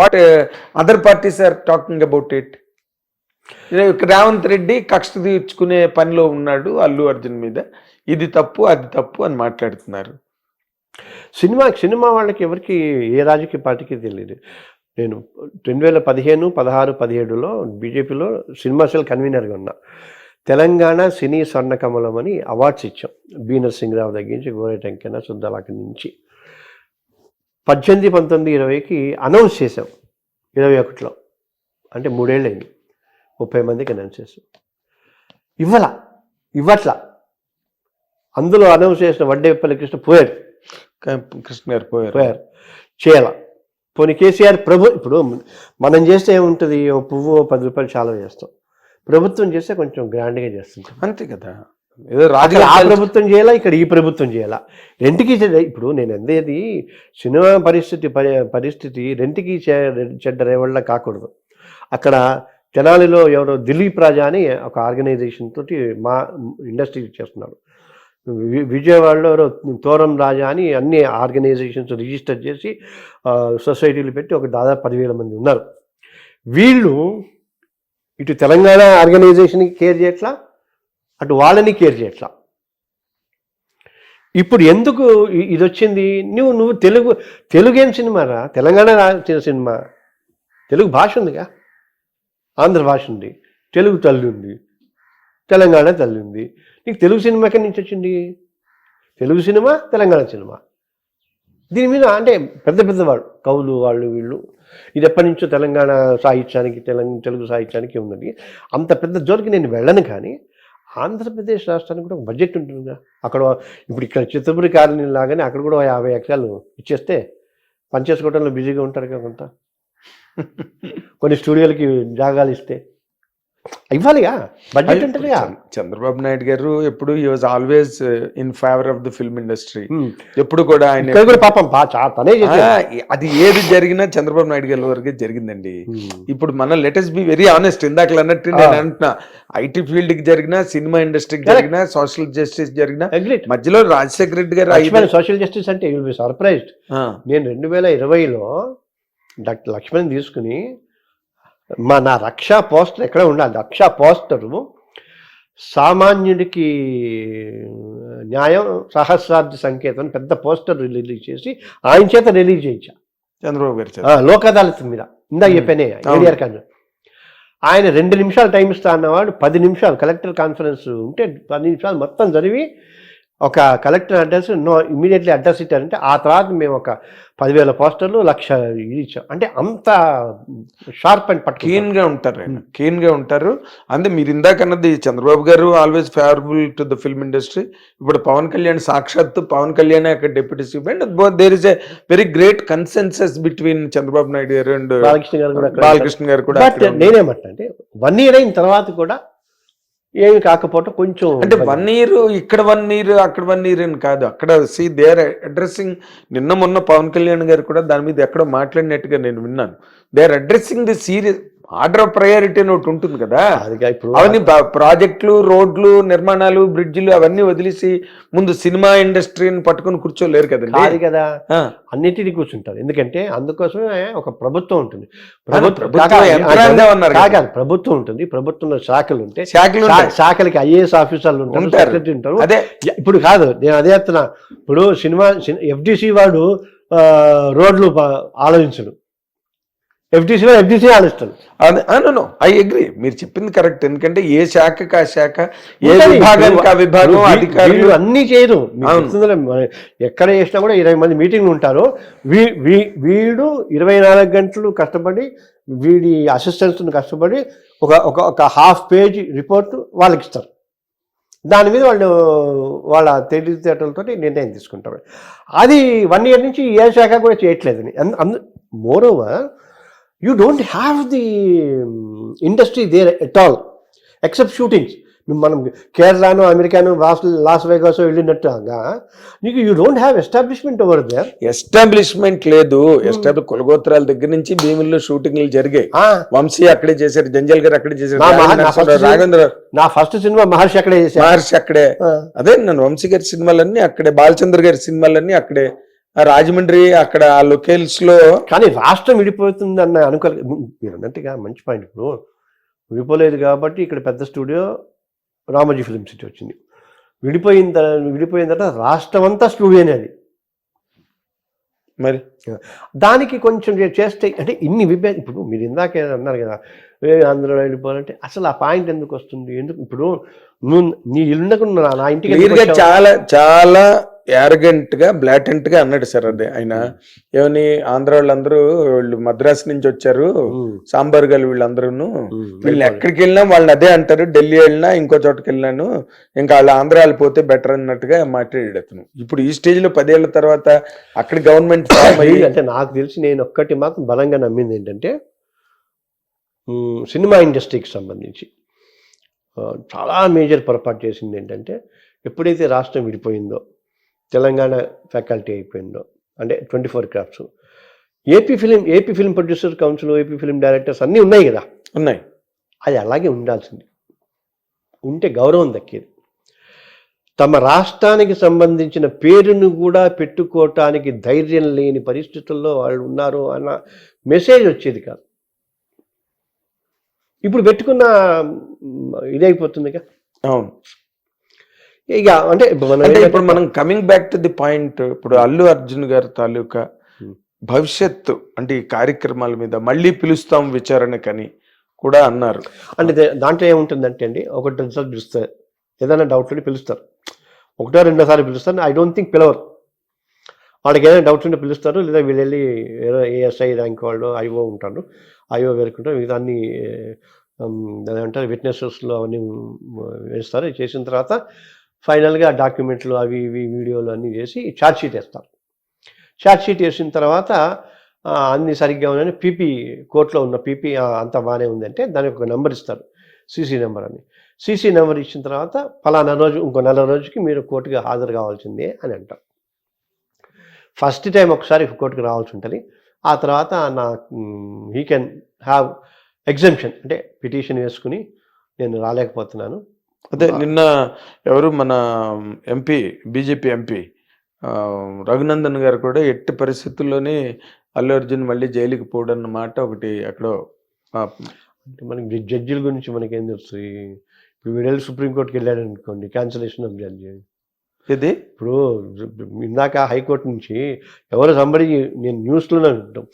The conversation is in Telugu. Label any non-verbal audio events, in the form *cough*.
What other parties are talking about it Revanth Reddy కక్ష తీర్చుకునే పనిలో ఉన్నాడు అల్లు అర్జున్ మీద. ఇది తప్పు అది తప్పు అని మాట్లాడుతున్నారు. సినిమా సినిమా వాళ్ళకి ఎవరికి ఏ రాజకీయ పార్టీకి తెలియదు. నేను రెండు వేల పదిహేను పదహారు పదిహేడులో బీజేపీలో సినిమా సెల్ కన్వీనర్గా ఉన్నా. తెలంగాణ సినీ స్వర్ణకమలం అని అవార్డ్స్ ఇచ్చాం. బి నరసింహరావు దగ్గర నుంచి గోరే టెంకన అక్కడి నుంచి. పద్దెనిమిది పంతొమ్మిది ఇరవైకి అనౌన్స్ చేసాం ఇరవై ఒకటిలో. అంటే మూడేళ్ళు అయింది ముప్పై మందికి అనౌన్స్ చేసాం ఇవ్వాల ఇవ్వట్లా. అందులో అనౌన్స్ చేసిన వడ్డేపల్లి కృష్ణ పోయాడు. క- కృష్ణ గారు పోయారు. పోయారు. చేయాల. పోనీ కేసీఆర్ ప్రభు ఇప్పుడు మనం చేస్తే ఏముంటుంది? ఓ పువ్వు పది రూపాయలు చాలా చేస్తాం. ప్రభుత్వం చేస్తే కొంచెం గ్రాండ్గా చేస్తుంటాం. అంతే కదా. ఏదో అక్కడ ఆ రాజకీయ ప్రభుత్వం చేయాలా? ఇక్కడ ఈ ప్రభుత్వం చేయాలా? రెంట్కి చెడ్డ- ఇప్పుడు నేను అందేది సినిమా పరిస్థితి పరి- పరిస్థితి రెంట్కి చెడ్డ రేవళ్ళ కాకూడదు. అక్కడ తెనాలిలో ఎవరో దిలీప్ రాజా అని ఒక ఆర్గనైజేషన్ తోటి మా ఇండస్ట్రీ చేస్తున్నారు. విజయవాడలో ఎవరో తోరం రాజా అని అన్ని ఆర్గనైజేషన్స్ రిజిస్టర్ చేసి సొసైటీలు పెట్టి ఒక దాదాపు పదివేల మంది ఉన్నారు. వీళ్ళు ఇటు తెలంగాణ ఆర్గనైజేషన్కి కేర్ చేయట్లా? అటు వాళ్ళని కేర్ చేయట్లా. ఇప్పుడు ఎందుకు ఇది వచ్చింది నువ్వు నువ్వు తెలుగు తెలుగు ఏం సినిమారా? తెలంగాణ రాసిన సినిమా. తెలుగు భాష ఉందిగా. ఆంధ్ర భాష ఉంది. తెలుగు తల్లి ఉంది. తెలంగాణ తల్లి ఉంది. నీకు తెలుగు సినిమా ఎక్కడి నుంచి వచ్చింది? Telugu cinema Telangana cinema? దీని మీద అంటే పెద్ద పెద్దవాళ్ళు కవులు వాళ్ళు వీళ్ళు ఇది ఎప్పటి నుంచో తెలంగాణ సాహిత్యానికి తెలంగాణ తెలుగు సాహిత్యానికి ఉన్నది. అంత పెద్ద జోలికి నేను వెళ్ళను కానీ ఆంధ్రప్రదేశ్ రాష్ట్రానికి కూడా ఒక బడ్జెట్ ఉంటుందిగా అక్కడ ఇప్పుడు ఇక్కడ చిత్తపురి కాలనీ లాగానే అక్కడ కూడా యాభై ఎకరాలు ఇచ్చేస్తే పనిచేసుకోవడంలో బిజీగా ఉంటారు కదా కొంత. *laughs* కొన్ని స్టూడియోలకి జాగాలు ఇస్తే. ఇవ్వాలిగా బడ్జెట్ ఉంటుందిగా చంద్ర- చంద్రబాబు నాయుడు గారు ఎప్పుడు ఈ was always in favour of the film industry. ఎప్పుడు కూడా ఆయన పాపం తనే అది ఏది జరిగినా చంద్రబాబు నాయుడు గారి వరకే జరిగిందండి ఉమ్. ఇప్పుడు మన లెటెస్ట్ బి వెరీ ఆనెస్ట్ ఇందాక అన్నట్టు నేను అంటున్నా ఐటీ ఫీల్డ్కి జరిగినా సినిమా ఇండస్ట్రీకి. జరిగినా సోషల్ జస్టిస్ జరిగినా. మధ్యలో రాజశేఖర రెడ్డి గారు సోషల్ జస్టిస్ అంటే యూ బి సర్ప్రైజ్డ్ నేను రెండు వేల ఇరవైలో డాక్టర్ లక్ష్మణ్ తీసుకుని మా నా రక్షా పోస్టర్ ఎక్కడ ఉండాలి రక్షా పోస్టరు సామాన్యుడికి న్యాయం సహస్రాబ్ది సంకేతం పెద్ద పోస్టర్ రిలీజ్ చేసి ఆయన చేత రిలీజ్ చేయించా చంద్రబాబు గారు. లోక్ అదాలత్ మీద ఇందాక. చెప్పానే. ఏడిఆర్ ఖాన్ ఆయన రెండు నిమిషాలు టైం ఇస్తా అన్నవాడు పది నిమిషాలు కలెక్టర్ కాన్ఫరెన్స్ ఉంటే పది నిమిషాలు మొత్తం చదివి ఒక collector address no immediately address ఇచ్చారంటే ఆ తర్వాత మేము ఒక పదివేల పోస్టర్లు లక్ష ఇది ఇచ్చాం. అంటే అంత షార్ప్ అండ్ పట్టు కీన్గా ఉంటారు ఆయన. కీన్గా ఉంటారు. అంటే మీరు ఇందాక అన్నది Chandrababu garu always favourable to the film industry. ఇప్పుడు పవన్ కళ్యాణ్ సాక్షాత్ పవన్ కళ్యాణ్ అక్కడ deputy CM there is a very great consensus between Chandrababu Naidu garu and Balakrishna గారు కూడా బాలకృష్ణ గారు కూడా. నేనేమంటా అంటే వన్ ఇయర్ అయిన తర్వాత కూడా ఏమి కాకపోవటం కొంచెం అంటే వన్ ఇయర్ ఇక్కడ వన్ ఇయర్ అక్కడ వన్ ఇయర్ అని కాదు. అక్కడ సి దేర్ అడ్రస్సింగ్ నిన్న మొన్న పవన్ కళ్యాణ్ గారు కూడా దాని మీద ఎక్కడో మాట్లాడినట్టుగా నేను విన్నాను. They are addressing the serious order of priority అని ఒకటి ఉంటుంది కదా. అవన్నీ ప్రాజెక్టులు రోడ్లు నిర్మాణాలు బ్రిడ్జిలు అవన్నీ వదిలేసి ముందు సినిమా ఇండస్ట్రీని పట్టుకొని కూర్చోలేరు కదండి. కాదు కదా. ఆ, అన్నిటినీ కూర్చుంటారు. ఎందుకంటే అందుకోసమే ఒక ప్రభుత్వం ఉంటుంది. ప్రభుత్వం కాదు, కాదు, కదా. కాదు, ప్రభుత్వం ఉంటుంది. ప్రభుత్వంలో శాఖలు ఉంటాయి శాఖలు. శాఖలకి ఐఏఎస్ ఆఫీసర్లు ఉంటారు ఉంటారు. అదే. ఇప్పుడు కాదు నేను అదే చెప్తున్నా. ఇప్పుడు సినిమా ఎఫ్డిసి వాడు రోడ్లు ఆలోచించడు. ఎఫ్డిసి వాడు ఎఫ్డిసి ఆలోచిస్తాడు ఐ అగ్రి మీరు చెప్పింది కరెక్ట్ ఎందుకంటే ఏ శాఖకి ఆ శాఖ ఏ ఉంటది. విభాగానికి ఆ విభాగం ఇప్పుడు వీ- అధికారులు అన్నీ చేయరు. ఎక్కడ చేసినా కూడా ఇరవై మంది మీటింగ్లు ఉంటారు. వీ వీ- వీడు ఇరవై నాలుగు గంటలు కష్టపడి వీడి అసిస్టెంట్స్ కష్టపడి ఒక ఒక ఒక హాఫ్ పేజ్ రిపోర్ట్ వాళ్ళకి ఇస్తారు. దాని మీద వాళ్ళు వాళ్ళ తెలివితేటలతో నిర్ణయం తీసుకుంటారు. అది వన్ ఇయర్ నుంచి ఏ శాఖ కూడా చేయట్లేదని. అందు- అందు moreover you don't have the industry there at all except shootings మనం కేరళను అమెరికాను లాస్ లాస్ వేగాస్ వెళ్ళినట్టుగా నీకు you don't have establishment over there establishment లేదు. ఎస్టాబ్లి కులగోత్రాల దగ్గర నుంచి భీముల్లో షూటింగ్లు జరిగాయి. వంశీ అక్కడే చేశారు జంజల్ గారు అక్కడే చేశారు రాఘవేంద్ర నా ఫస్ట్ సినిమా మహర్షి అక్కడే చేశాను మహర్షి అక్కడే. అదే నన్ను వంశీ గారి సినిమాలన్నీ అక్కడే బాలచంద్ర గారి సినిమాలన్నీ అక్కడే. రాజమండ్రి అక్కడ ఆ లొకేల్స్లో కానీ రాష్ట్రం విడిపోతుంది అన్న అనుకోలేదు మీరు అన్నట్టుగా మంచి పాయింట్ ఇప్పుడు విడిపోలేదు కాబట్టి ఇక్కడ పెద్ద స్టూడియో రామోజీ ఫిలిం సిటీ వచ్చింది. విడిపోయిన తర్వాత విడిపోయిన తర్వాత రాష్ట్రం అంతా స్టూడియోనే అది. మరి? దానికి కొంచెం చేస్తే అంటే ఇన్ని విభే ఇప్పుడు మీరు ఇందాకే అన్నారు కదా ఏ ఆంధ్రలో వెళ్ళిపోవాలంటే అసలు ఆ పాయింట్ ఎందుకు వస్తుంది? ఎందుకు ఇప్పుడు నువ్వు నీ ఇల్లుకు నా ఇంటికి? చాలా చాలా యారగెంట్గా బ్లాటెంట్గా అన్నాడు సార్ అది ఆయన. ఏమని ఆంధ్ర వాళ్ళందరూ వీళ్ళు మద్రాసు నుంచి వచ్చారు ఉమ్, సాంబార్ గల్ వీళ్ళందరూ ఉమ్, వీళ్ళు. ఎక్కడికి వెళ్ళినా వాళ్ళు అదే అంటారు ఢిల్లీ వెళ్ళినా ఇంకో చోటకి వెళ్ళినాను ఇంకా వాళ్ళు ఆంధ్ర వెళ్ళిపోతే బెటర్ అన్నట్టుగా మాట్లాడాడు అతను. ఇప్పుడు ఈ స్టేజ్లో పదేళ్ళ తర్వాత అక్కడ గవర్నమెంట్ ఫామ్ అయ్యి *coughs* అంటే నాకు తెలిసి నేను ఒక్కటి మాత్రం బలంగా నమ్మింది ఏంటంటే సినిమా ఇండస్ట్రీకి సంబంధించి చాలా మేజర్ పొరపాటు చేసింది ఏంటంటే ఎప్పుడైతే రాష్ట్రం విడిపోయిందో తెలంగాణ ఫ్యాకల్టీ అయిపోయిందో అంటే twenty four crafts AP film AP film producer council AP film directors అన్నీ ఉన్నాయి కదా? ఉన్నాయి. అది అలాగే ఉండాల్సింది. ఉంటే గౌరవం దక్కేది. తమ రాష్ట్రానికి సంబంధించిన పేరును కూడా పెట్టుకోవటానికి ధైర్యం లేని పరిస్థితుల్లో వాళ్ళు ఉన్నారు అన్న మెసేజ్ వచ్చేది కాదు. ఇప్పుడు పెట్టుకున్న ఇదైపోతుందిగా? అవును. ఇక అంటే ఇప్పుడు మనం అంటే ఇప్పుడు మనం coming back to the point ఇప్పుడు అల్లు అర్జున్ గారి తాలూకా. భవిష్యత్తు అంటే ఈ కార్యక్రమాల మీద మళ్ళీ పిలుస్తాం విచారణకని కూడా అన్నారు. అంటే దాంట్లో ఏముంటుందంటే అండి ఒకటి రిజల్ట్ పిలుస్తారు. ఏదైనా డౌట్ ఉంటే పిలుస్తారు. ఒకటో రెండోసారి పిలుస్తారు. ఐ డోంట్ థింక్ పిలవరు. వాళ్ళకి ఏదైనా డౌట్స్ ఉంటే పిలుస్తారు. లేదా వీళ్ళు వెళ్ళి ఏఎస్ఐ ర్యాంక్ వాళ్ళు ఐఓ ఉంటారు. ఐఓ వేరుకుంటారు. మిగతా అన్ని ఏమంటారు విట్నెసెస్లో అవన్నీ వేస్తారు చేసిన తర్వాత ఫైనల్గా డాక్యుమెంట్లు అవి ఇవి వీడియోలు అన్నీ చేసి షీట్ వేస్తారు షీట్ వేసిన తర్వాత అన్ని సరిగ్గా ఉన్నాయని పీపీ కోర్టులో ఉన్న పీపీ అంతా బాగానే ఉందంటే దానికి ఒక నెంబర్ ఇస్తారు సీసీ నెంబర్ అని. సీసీ నెంబర్ ఇచ్చిన తర్వాత ఫలానా రోజు ఇంకో నెల రోజుకి మీరు కోర్టుకి హాజరు కావాల్సిందే అని అంటారు ఫస్ట్ టైం ఒకసారి కోర్టుకి రావాల్సి ఉంటుంది. ఆ తర్వాత నా హీ కెన్ హ్యావ్ ఎగ్జంప్షన్ అంటే పిటిషన్ వేసుకుని నేను రాలేకపోతున్నాను. అదే నిన్న ఎవరు మన ఎంపీ బీజేపీ ఎంపీ రఘునందన్ గారు కూడా ఎట్టి పరిస్థితుల్లోనే అల్లు అర్జున్ మళ్ళీ జైలుకి పోవడం మాట ఒకటి ఎక్కడో ఆ, అంటే మనకి జడ్- జడ్జిల గురించి మనకి ఏం తెలుస్తుంది ఇప్పుడు వీడు వెళ్ళి సుప్రీంకోర్టుకి వెళ్ళాడు అనుకోండి క్యాన్సలేషన్ ఆఫ్ జడ్జి ఇది ఇప్పుడు ఇందాక హైకోర్టు నుంచి ఎవరు సంబడి నేను న్యూస్లోనే ఉంటాం